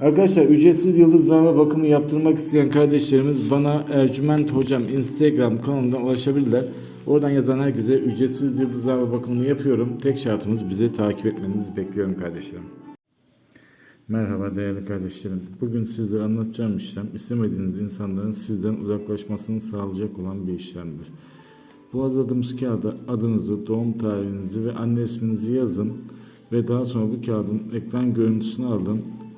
Arkadaşlar ücretsiz yıldızlama bakımı yaptırmak isteyen kardeşlerimiz bana Ercüment Hocam Instagram kanalından ulaşabilirler. Oradan yazan herkese ücretsiz yıldızlama bakımını yapıyorum. Tek şartımız bizi takip etmenizi bekliyorum kardeşlerim. Merhaba değerli kardeşlerim. Bugün sizlere anlatacağım işlem istemediğiniz insanların sizden uzaklaşmasını sağlayacak olan bir işlemdir. Bu hazırladığımız kağıda adınızı, doğum tarihinizi ve anne isminizi yazın ve daha sonra bu kağıdın ekran görüntüsünü alın,